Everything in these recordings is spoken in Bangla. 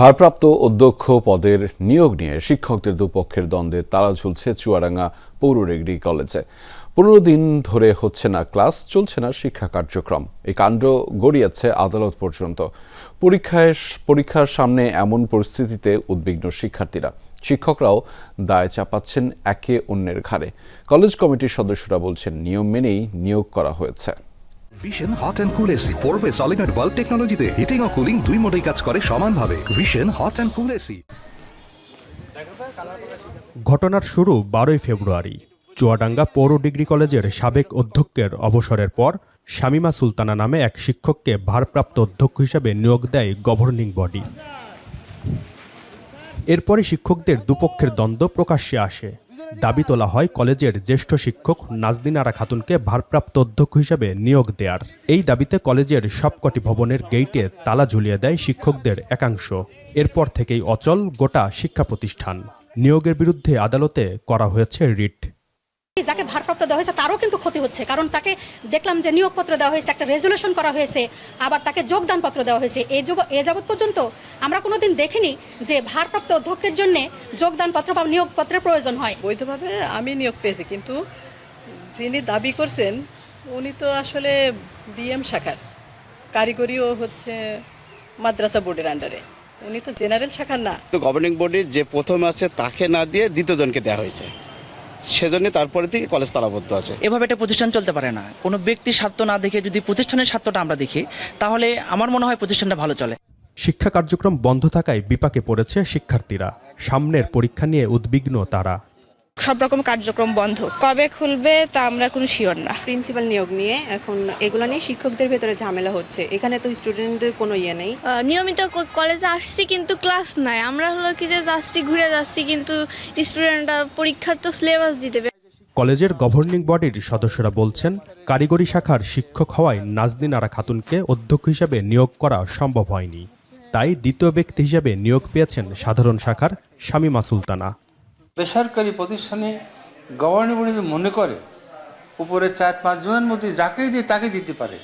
ভারপ্রাপ্ত অধ্যক্ষ পদের নিয়োগ নিয়ে শিক্ষকদের দুপক্ষের দ্বন্দ্বে তালা ঝুলছে চুয়াডাঙ্গা পৌর ডিগ্রি কলেজে। পনেরো দিন ধরে হচ্ছে না ক্লাস, চলছে না শিক্ষা কার্যক্রম। এই কাণ্ড গড়িয়েছে আদালত পর্যন্ত। পরীক্ষায় পরীক্ষার সামনে এমন পরিস্থিতিতে উদ্বিগ্ন শিক্ষার্থীরা। শিক্ষকরাও দায় চাপাচ্ছেন একে অন্যের ঘাড়ে। কলেজ কমিটির সদস্যরা বলছেন, নিয়ম মেনেই নিয়োগ করা হয়েছে। Vision hot and cool AC four way solenoid valve টেকনোলজিতে হিটিং ও কুলিং দুই মোডেই কাজ করে সমানভাবে। Vision hot and cool AC ঘটনার শুরু বারোই ফেব্রুয়ারি। চুয়াডাঙ্গা পৌর ডিগ্রি কলেজের সাবেক অধ্যক্ষের অবসরের পর শামিমা সুলতানা নামে এক শিক্ষককে ভারপ্রাপ্ত অধ্যক্ষ হিসেবে নিয়োগ দেয় গভর্নিং বডি এরপরে শিক্ষকদের দুপক্ষের দ্বন্দ্ব প্রকাশ্যে আসে। দাবি তোলা হয় কলেজের জ্যেষ্ঠ শিক্ষক নাজদিন আরা খাতুনকে ভারপ্রাপ্ত অধ্যক্ষ হিসেবে নিয়োগ দেয়ার। এই দাবিতে কলেজের সবকটি ভবনের গেইটে তালা ঝুলিয়ে দেয় শিক্ষকদের একাংশ। এরপর থেকেই অচল গোটা শিক্ষা প্রতিষ্ঠান। নিয়োগের বিরুদ্ধে আদালতে করা হয়েছে রিট। যাকে ভারপ্রাপ্ত দেওয়া হয়েছে তারও কিন্তু ক্ষতি হচ্ছে। কারণ তাকে দেখলাম যে নিয়োগপত্র দেওয়া হয়েছে একটা রেজুলেশন করা হয়েছে আবার তাকে যোগদান পত্র দেওয়া হয়েছে। এই যাব- এ যাবৎ পর্যন্ত আমরা কোনোদিন দেখিনি যে ভারপ্রাপ্ত অধ্যক্ষের জন্য যোগদান পত্র বা নিয়োগপত্রের প্রয়োজন হয়। বৈধভাবে আমি নিয়োগ পেয়েছি কিন্তু যিনি দাবি করছেন উনি তো আসলে বিএম শাখার। কারিগরিও হচ্ছে মাদ্রাসা বোর্ডের আন্ডারে উনি তো জেনারেল শাখার না। তো গভর্নিং বডির যে প্রথম আছে তাকে না দিয়ে দ্বিতীয় জনকে দেওয়া হয়েছে। সেজন্য তারপরে থেকে কলেজ তালাবদ্ধ আছে। এভাবে একটা প্রতিষ্ঠান চলতে পারে না। কোনো ব্যক্তির স্বার্থ না দেখে যদি প্রতিষ্ঠানের স্বার্থটা আমরা দেখি তাহলে আমার মনে হয় প্রতিষ্ঠানটা ভালো চলে। শিক্ষা কার্যক্রম বন্ধ থাকায় বিপাকে পড়েছে শিক্ষার্থীরা। সামনের পরীক্ষা নিয়ে উদ্বিগ্ন তারা। সব রকম কার্যক্রম বন্ধ। কবে খুলবে তা আমরা কোনো শিওর না। প্রিন্সিপাল নিয়োগ নিয়ে এখন এগুলো নিয়ে শিক্ষকদের ভেতরে ঝামেলা হচ্ছে। এখানে তো স্টুডেন্টদের কোনো ইয়ে নেই। নিয়মিত কলেজে আসছি কিন্তু ক্লাস নাই। আমরা হলো কি যে যাচ্ছি ঘুরে যাচ্ছি কিন্তু স্টুডেন্টরা পরীক্ষার তো সিলেবাস দিতে কলেজের গভর্নিং বডির সদস্যরা বলছেন কারিগরি শাখার শিক্ষক হওয়ায় নাজদিন আরা খাতুনকে অধ্যক্ষ হিসেবে নিয়োগ করা সম্ভব হয়নি। তাই দ্বিতীয় ব্যক্তি হিসেবে নিয়োগ পেয়েছেন সাধারণ শাখার শামিমা সুলতানা। বেসরকারি প্রতিষ্ঠানে গভর্নিং বডি মনে করে, উপরে চার পাঁচ জনের মধ্যে যাকেই দিয়ে তাকে দিতে পারে।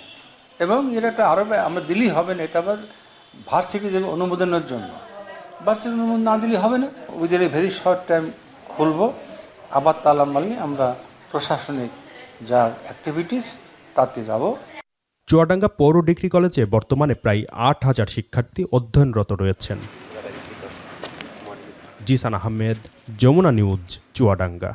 এবং এর একটা আরও আমরা দিলেই হবে না, এটা আবার ভার্সিটি দেবে অনুমোদনের জন্য। ভার্সিটি অনুমোদন না দিলে হবে না উইদিন ভেরি শর্ট টাইম খুলবো। আবার তালা মারলে আমরা প্রশাসনিক যা অ্যাক্টিভিটিস তাতে যাব। চুয়াডাঙ্গা পৌর ডিগ্রি কলেজে বর্তমানে প্রায় আট হাজার শিক্ষার্থী অধ্যয়নরত রয়েছেন। জিসান আহমেদ যমুনা নিউজ চুয়াডাঙ্গা।